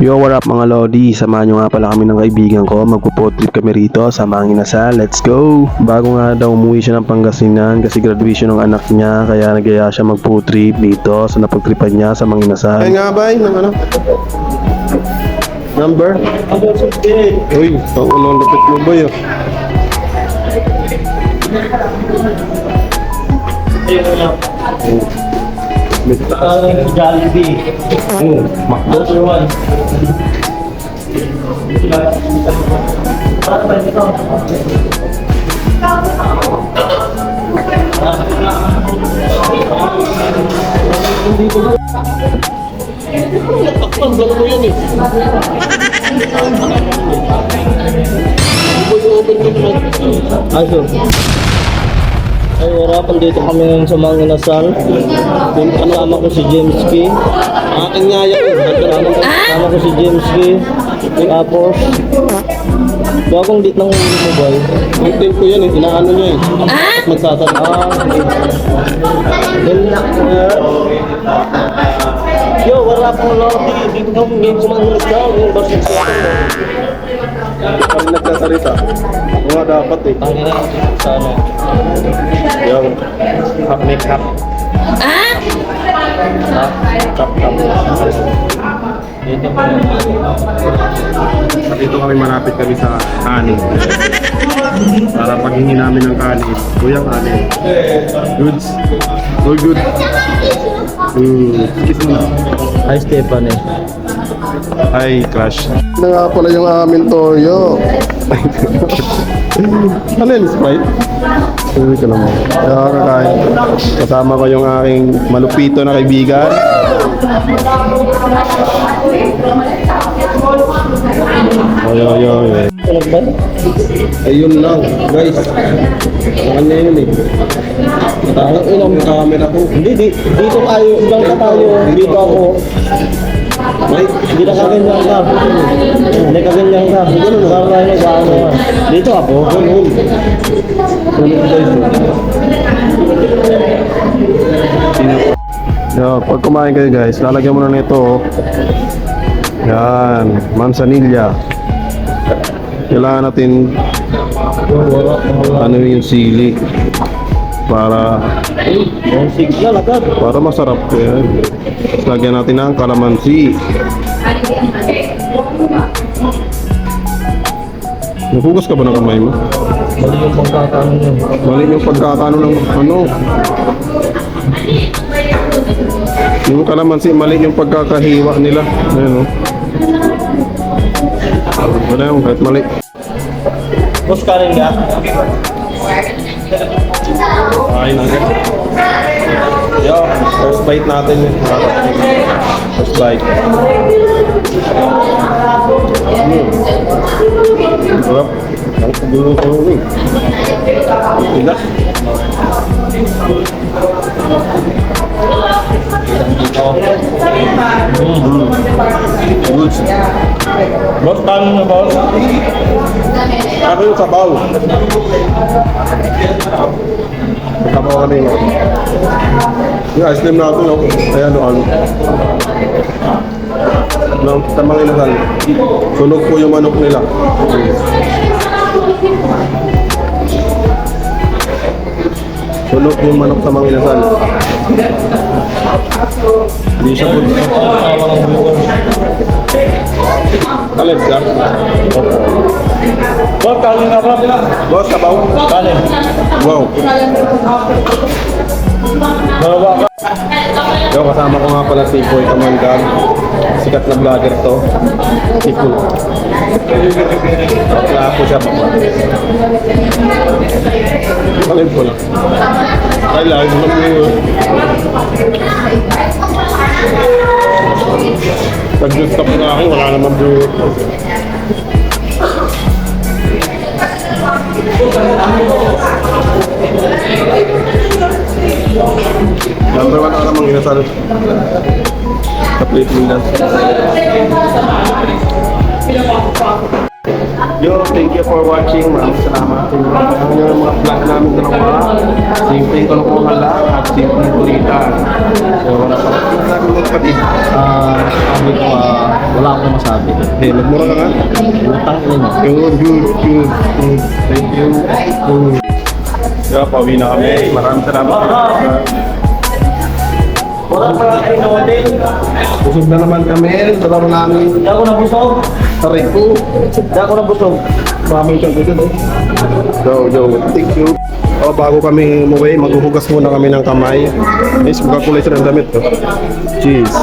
Yo, what up mga Lodi? Samahan nyo nga pala kami ng kaibigan ko. Magpo-food trip kami rito sa Manginasal. Let's go! Bago nga daw umuwi siya ng Pangasinan kasi graduation ng anak niya. Kaya nagaya siya mag-food trip dito sa napagtripan niya sa Manginasal. Ay nga ba? Ng ano? Number? Uy, ang unang lapit mo ba yun? Uh, Jollibee. Hmm, makdo. Number one. Takpan, gano'n mo yan eh. Aso. Ay, harapan dito kami ngayon sa mga inasal. Yung kasama ko si James K. Aking nga yan. Kasama ko, kasama ko si James K. Tapos, bagong dit ng mobile. Content ko yan eh. Inaano niya eh. At magsasalita. Then, uh, Yo, wala pong lobby. Dito ngayon sa mga inasal. Yung version sa Kami nagsasalita. Nga dapat eh. Ang ina, sana. Yung cup make up. Ha? Cup cup. Dito kami. Dito kami malapit kami sa kanin. Para paghingi namin ng kanin. Kuya kanin. Goods. All good. Mm. Kiss mo na. Hi, Stephanie. Hi, Crush. Ito nga pala yung amin toyo. ano yun, Sprite? Uy ka naman. Kaya kakain. Kasama ko yung aking malupito na kaibigan. Oy, oy, oy. Ba? Ayun lang, guys. Saan na yun eh? Parang ilang camera ko. Hindi, di, dito tayo, ibang ka tayo, dito ako. May, Hindi na kaganyan ka. Hindi kaganyan ka. Para tayo nag-ano ka. Dito ako. Ganun. Ganun guys. Yo, pag kumain kayo guys, lalagyan mo na nito. Yan, manzanilla. Kailangan natin ano yung sili para para masarap yan. Lagyan natin ng kalamansi. Nagugas ka ba ng kamay mo? Mali yung pagkakaano nyo. Mali yung pagkakano ng ano. Yung kalamansi, mali yung pagkakahiwa nila. Ayan o. Wala yung kahit mali. Boss, kanin ka? Kain natin. Yo, first bite natin yun. First bite. Mm. Sarap. Ang dulo ko rin. Tigas. Good. Boss, kanin na boss? Ano yung sabaw? Sabaw ka na yun. Yung ice cream natin, no? Ayan, no, ano. No, tamang inasal. Sunog po yung manok nila. Sunog yung manok sa mga inasal. Hindi siya po. Talib ka? Boss, kanin na ba? Boss, sabaw. Kanin. Wow. Dalawa ka. Yo, kasama ko nga pala si Boy Kamandag. Sikat na vlogger to. Si Pul. Kaya po siya pa Kalim ko lang. Ay, live lang yun. Nag-just stop nga ako, wala naman viewer. Nila. Yo, thank you for watching. Maraming salamat. Ang yung mga vlog namin dalawa. Simple ko lang lang at simple kulitan. So, wala pa sabi mo kapatid. Ah, sabi ko, ah, wala akong masabi. Hey, magmura ka nga. Utang. Good, good, good, good. Thank you. Yeah, pauwi na kami. Maraming salamat. Wala pa kayo na hotel. Busog na naman kami. Dalawa namin. Hindi ako nabusog. Taray ko. Hindi ako nabusog. Maraming siyang gusto no? Yo, yo, thank you. Oh, bago kami umuwi, maghuhugas muna kami ng kamay. Guys, magkakulay ng damit. Oh. Cheers.